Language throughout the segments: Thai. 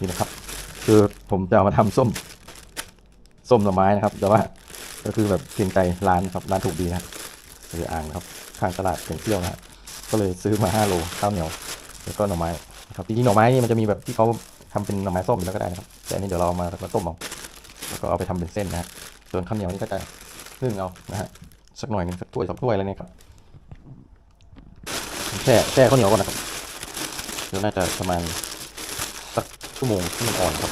นี่นะครับ คือผมจะมาทำส้ม ส้มหน่อไม้นะครับ แต่ว่าก็คือแบบเพียงใจร้านครับร้านถูกดีนะครับเรืออ่างนะครับข้างตลาดเก่งเที่ยวนะก็เลยซื้อมา5โลข้าวเหนียวแล้วก็หน่อไม้นะครับจริงๆหน่อไม้นี่มันจะมีแบบที่เขาทำเป็นหน่อไม้ส้มแล้วก็ได้นะครับ แต่อันนี้เดี๋ยวเราเอามาแล้วก็ต้มเอาแล้วก็เอาไปทำเป็นเส้นนะฮะส่วนข้าวเหนียวนี่ก็จะนึ่งเอานะฮะสักหน่อยนึงสักถ้วยสองถ้วยอะไรเนี่ยครับแช่แช่ข้าวเหนียวก่อนนะครับเดี๋ยวน่าจะประมาณ ชั่วโมงที่มันอ่อนครับ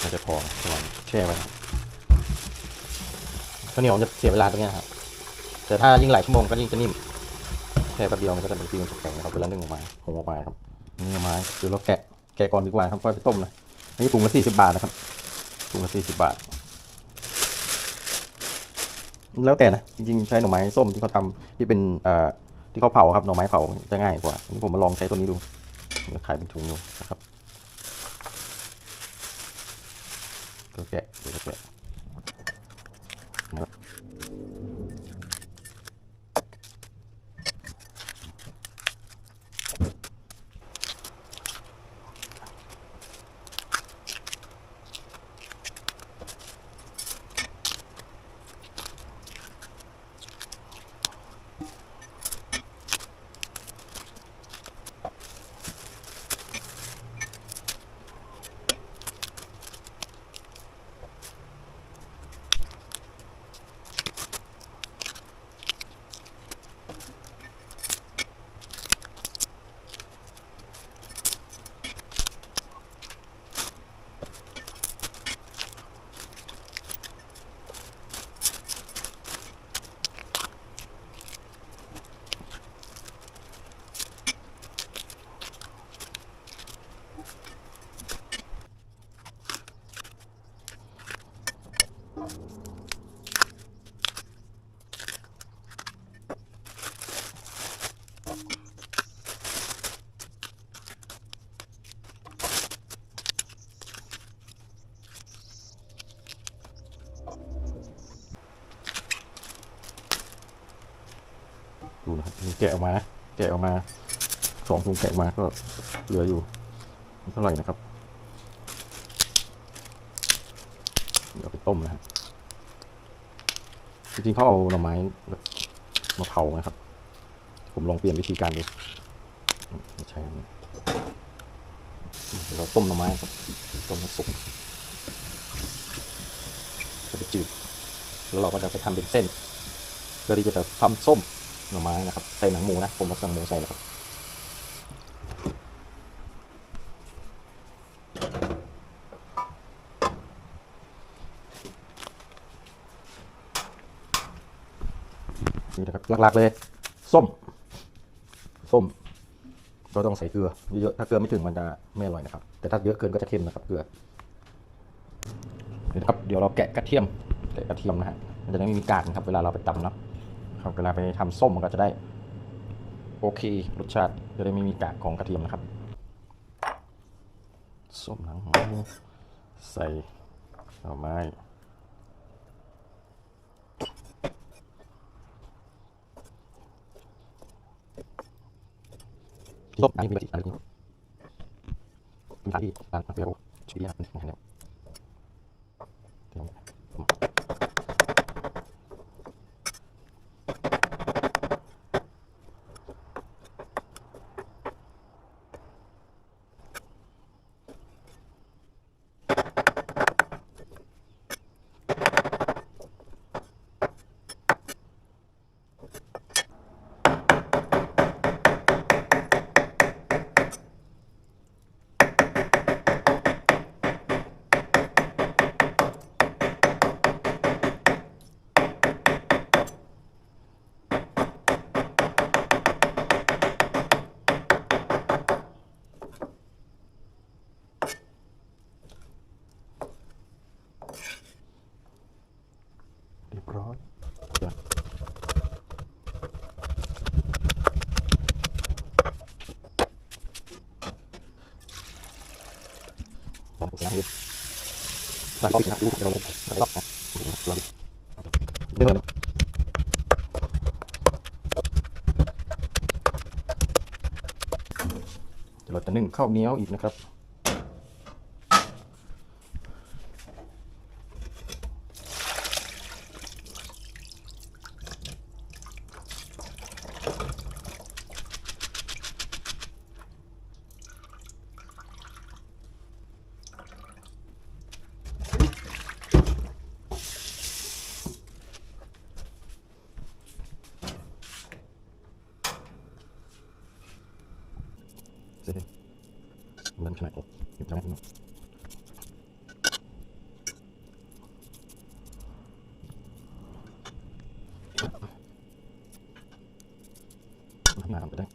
น่าจะพอประมาณแช่ไว้ครับข้าวเหนียวจะเสียเวลาตรงนี้ครับ แต่ถ้ายิ่งหลายชั่วโมงก็ยิ่งจะนิ่มแค่แป๊บเดียวมันก็จะเป็นฟีมันแข็งนะครับเวลานึ่งออกมาหุงออกมาครับนี่ออกมาเดี๋ยวเราแกะแกะก่อนดีกว่าครับค่อยไปต้มนะอันนี้ถุงละสี่สิบบาทนะครับถุงละสี่สิบบาท แล้วแต่นะจริงๆใช้หน่อไม้ส้มที่เขาทำที่เป็นเอ่อที่เขาเผาครับหน่อไม้เผาจะง่ายกว่าอันนี้ผมมาลองใช้ตัวนี้ดูขายเป็นถุงดูนะครับก็แกะเดี๋ยวก็แกะ กะออกมานะแกะออกมาสองถุงแกะออกมาก็เหลืออยู่เท่าไหร่นะครับเดี๋ยวไปต้มนะฮะจริงๆเขาเอาหน่อไม้มาเผานะครับ ผมลองเปลี่ยนวิธีการดูใช่เดี๋ยเราต้มหน่อไม้ครับต้มให้สุกจะไปจืดแล้วเราก็จะไปทำเป็นเส้นเพื่อที่จะทำส้ม หน่อไม้นะครับใส่หนังหมูนะผมเอาหนังหมูใส่แล้วครับนี่นะครับหลักๆเลย ส้ม ส้ม ก็ต้องใส่เกลือเยอะๆถ้าเกลือไม่ถึงมันจะไม่อร่อยนะครับ แต่ถ้าเยอะเกินก็จะเค็มนะครับเกลือนี่นะครับเดี๋ยวเราแกะกระเทียมแกะกระเทียมนะฮะมันจะได้ไม่มีกากนะครับ เวลาเราไปตำเนาะ ครับเวลาไปทำส้มมันก็จะได้ โอเค รสชาติจะได้ไม่มีกากของกระเทียมนะครับ ส้มหนังหมูใส่หน่อไม้ส้มอันนี้มีปฏิกิริยามีทางที่ต่างกันเดียวชีวิตนะครับเดี๋ หลังติดนะครับเดี๋ยวนะเราเรื่องอะเดี๋ยวเราจะนึ่งข้าวเหนียวอีกนะครับ เสร็จเริ่มขนาดอกเก็บจำได้ไหมทำงานไปได้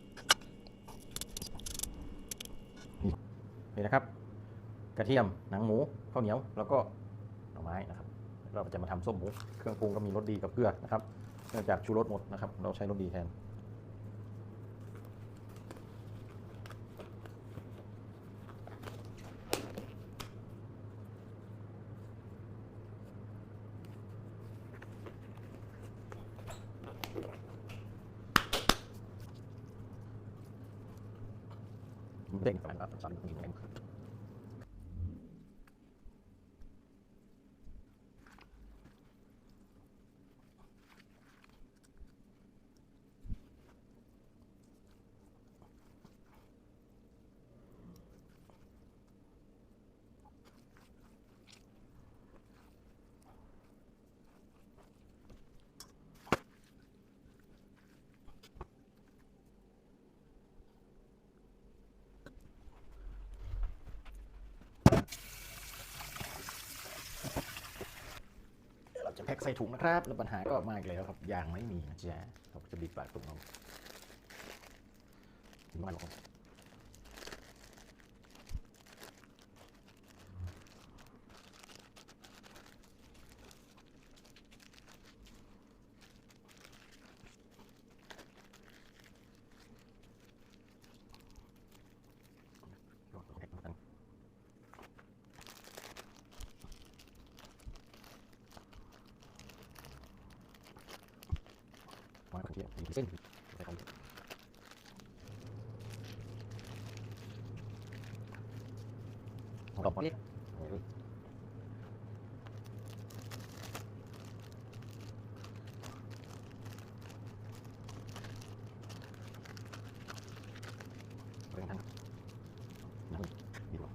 นี่นี่นะครับ กระ เทียม หนังหมูข้าวเหนียว แล้วก็หน่อไม้นะครับ เราจะมาทำส้มหมู เครื่องปรุงก็มีรสดีกับเกลือนะครับ เนื่องจากชูรสหมดนะครับ เราใช้รสดีแทนเด้งไปแล้วสามนิ้วเองเราจ กใส่ถุงนะครับ แล้วปัญหาก็มาอีกแล้วครับยางไม่มีนะจ๊ะเราจะบีบปากถุงเอาถึงมาหรอกลง วางกระเทียมมีเส้นใส่เข้าไปดอกมะลิเร่งทั้งน้ำดีกว่า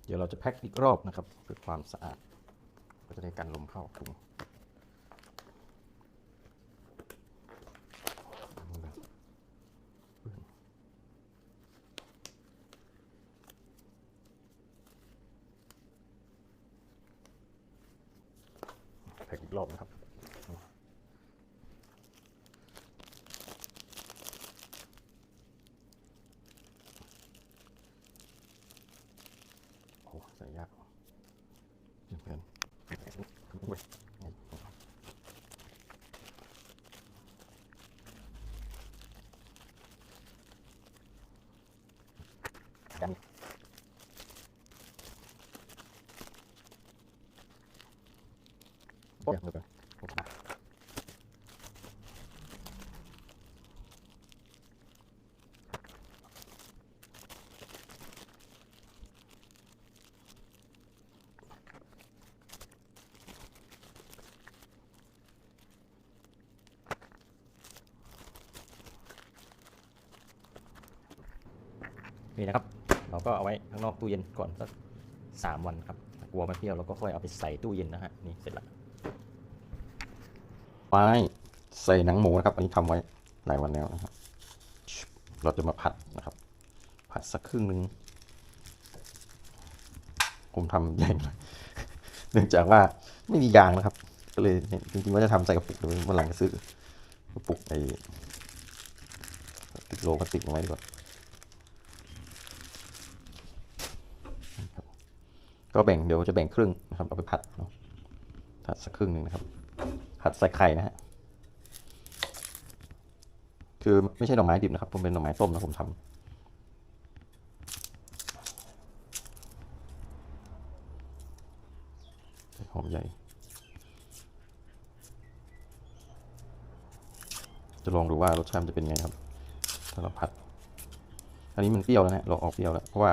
เดี๋ยวเราจะแพ็คอีกรอบนะครับเพื่อความสะอาดก็จะได้กันลมเข้าถุงแพ็คอีกรอบนะครับ โอ้ใส่ยากเพื่อนเว้ย กัน โอ้ยเดี๋ยวก่อนโอเคนี่นะครับ เรา ก็เอาไว้ข้างนอกตู้เย็นก่อนสักสามวันครับกลัวมันเปรี้ยวเราก็ค่อยเอาไปใส่ตู้เย็นนะฮะนี่เสร็จละไปใส่หนังหมูนะครับ อันนี้ทำไว้หลายวันแล้วนะครับ เราจะมาผัดนะครับ ผัดสักครึ่งหนึ่งผมทำใหญ่หน่อยเนื่องจากว่าไม่มียางนะครับ ก็เลยจริงๆว่าจะทำใส่กระปุกเดี๋ยววันหลังจะซื้อกระปุกไอ้ติดโลพลาสติกไว้ดีกว่านะครับ ก็แบ่งเดี๋ยวจะแบ่งครึ่งนะครับเอาไปผัดเนาะผัดสักครึ่งหนึ่งนะครับ ผัดใส่ไข่นะฮะคือไม่ใช่หน่อไม้ดิบนะครับผมเป็นหน่อไม้ต้มนะผมทำหอมใหญ่จะลองดูว่ารสชาติมันจะเป็นไงครับถ้าเราผัด อันนี้มันเปรี้ยวแล้วนะเราออกเปรี้ยวแล้วเพราะว่า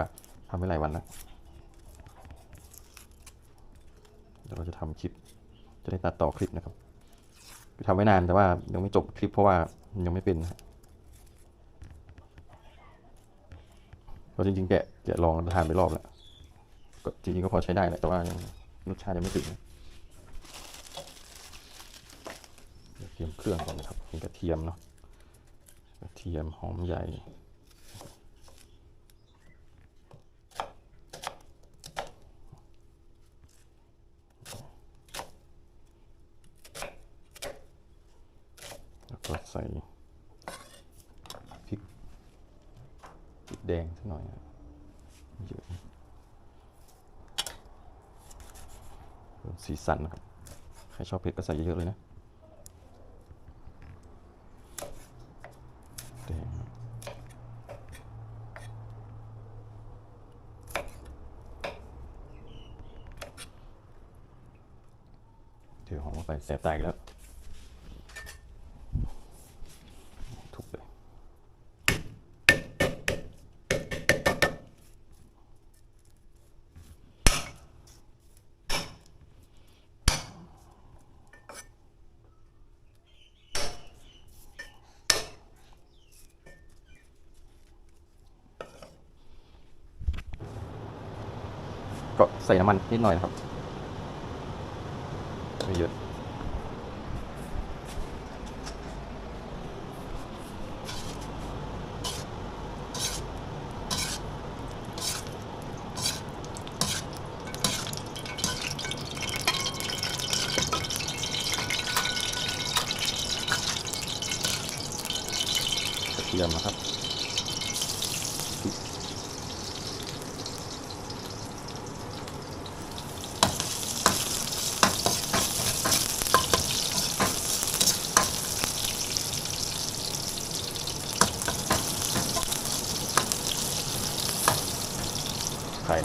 ทำไปหลายวันแล้ว เดี๋ยวเราจะทำคลิป จะได้ตัดต่อคลิปนะครับคือทำไว้นานแต่ว่ายังไม่จบคลิปเพราะว่ายังไม่เป็นนะฮะก็จริงๆแกะแกะลองทานไปรอบแล้วก็จริงๆก็พอใช้ได้แหละแต่ว่ายังรสชาติยังไม่ถึงนเดี๋ยวเตรียมเครื่องก่อนนะครับมีกระเทียมเนาะกระเทียมหอมใหญ่ ก็ใส่พริกพริกแดงสักหน่อยนะเยอะสีสันนะครับ ใครชอบเผ็ดก็ใส่เยอะเลยนะแดงนะเดี๋ยวหอมลงไปแสบตาอีกแล้ว ก็ใส่น้ำมันนิดหน่อยนะครับไม่เยอะ กระเทียมนะครับ ไข่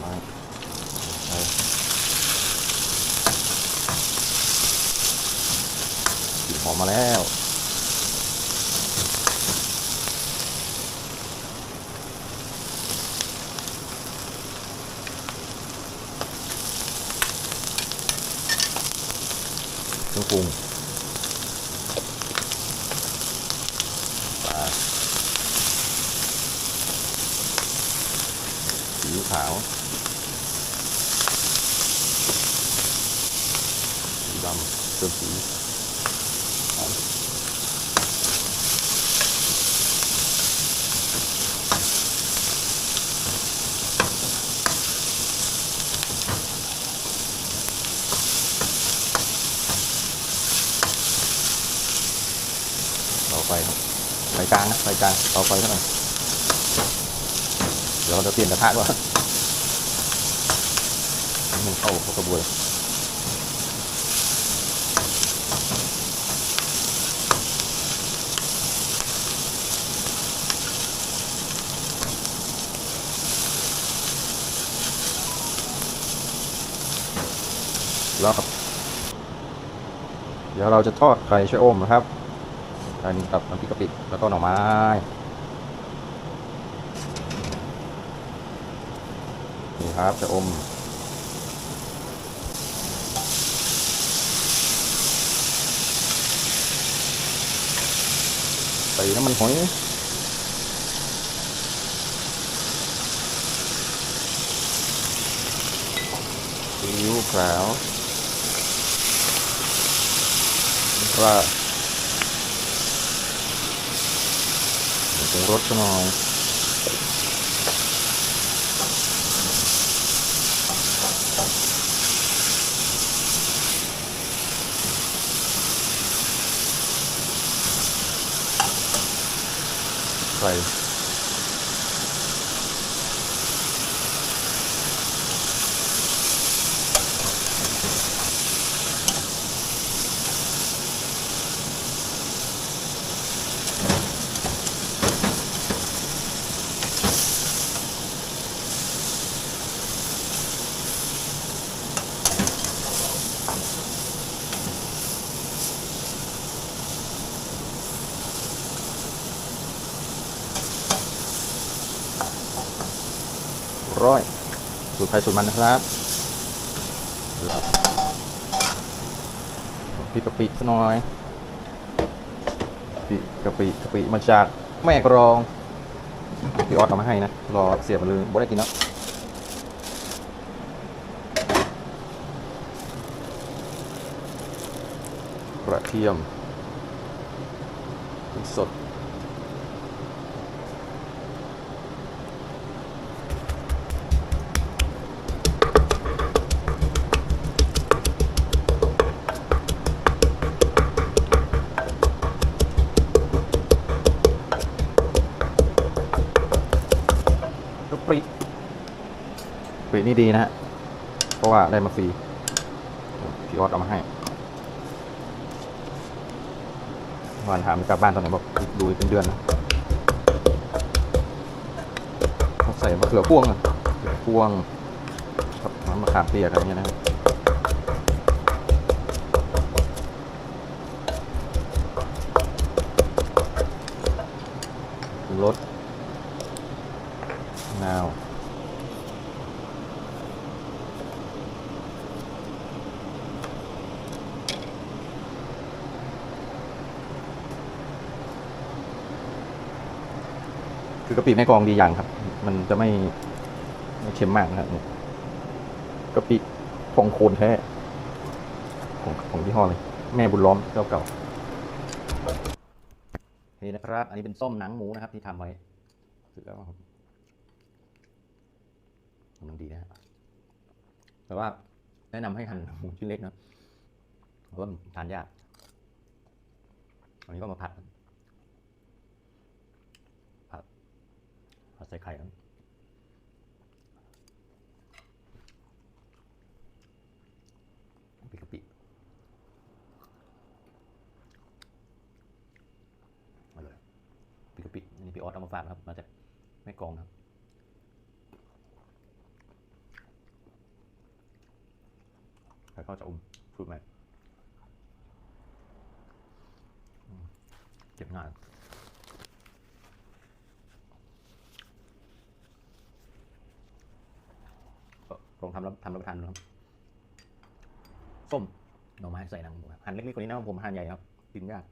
ไม้ไข่กลิ่นหอมมาแล้ว เครื่องปรุงปลาสีอิ๊วขาว สีดำเติมสีขาวเตา ไฟครับไฟกลางนะไฟกลางเตาไฟเท่าไหร่เดี๋ยวเราจะเปลี่ยนกระทะด้วยให้มันเข้าเข้ากระบวยแล้วครับเดี๋ยวเราจะทอดไข่ชะอมนะครับ อันนี้กับน้ำพริกกะปิแล้วก็หน่อไม้นี่ครับจะอมใส่น้ำมันหอยซีอิ๊วขาวปลา ปรุงรสหน่ ร้อยสูตรใครสูตรมันนะครับพริกกะปิสักหน่อยพริกกะปิกะปิมาจากแม่กรองพี่ออสเอามาให้นะ รอเสียบมาเลยบ่ได้กินแล้วกระเทียมสด นี่ดีนะฮะ เพราะว่าได้มาฟรีพี่ออสเอามาให้วานถามกลับบ้านตอนไหนบอกดูอีกเป็นเดือนนะเขาใส่มะเขือพวงอะเขือพวงกับน้ำมะขามเปียกอะไรเงี้ยนะครับรส นาว คือกะปิแม่กองดีอย่างครับ มันจะไม่ไม่เค็มมากนะครับกะปิฟองโคนแท้ของของยี่ห้อเลย แม่บุญล้อมเจ้าเก่านี่นะครับ อันนี้เป็นส้มหนังหมูนะครับ ที่ทำไว้สร็จแล้วครับมันดีนะฮะแต่ว่าแนะนำให้หั่นหมูชิ้นเล็กนะเพราะว่าทานยากอันนี้ก็มาผัด ผัด ใส่ไข่นะปิกะปิมาเลยปิกะปิอันนี้พี่ออสเอามาฝากครับ มาจากแม่กองครับแล้วก็จะอมฟรุตไหมเก็บงาน องทำรับทำรับประทานนะครับส้มหน่อไม้ใส่หนังหมูครับหั่นเล็กๆกว่านี้นะผมหั่นใหญ่ครับกินยาก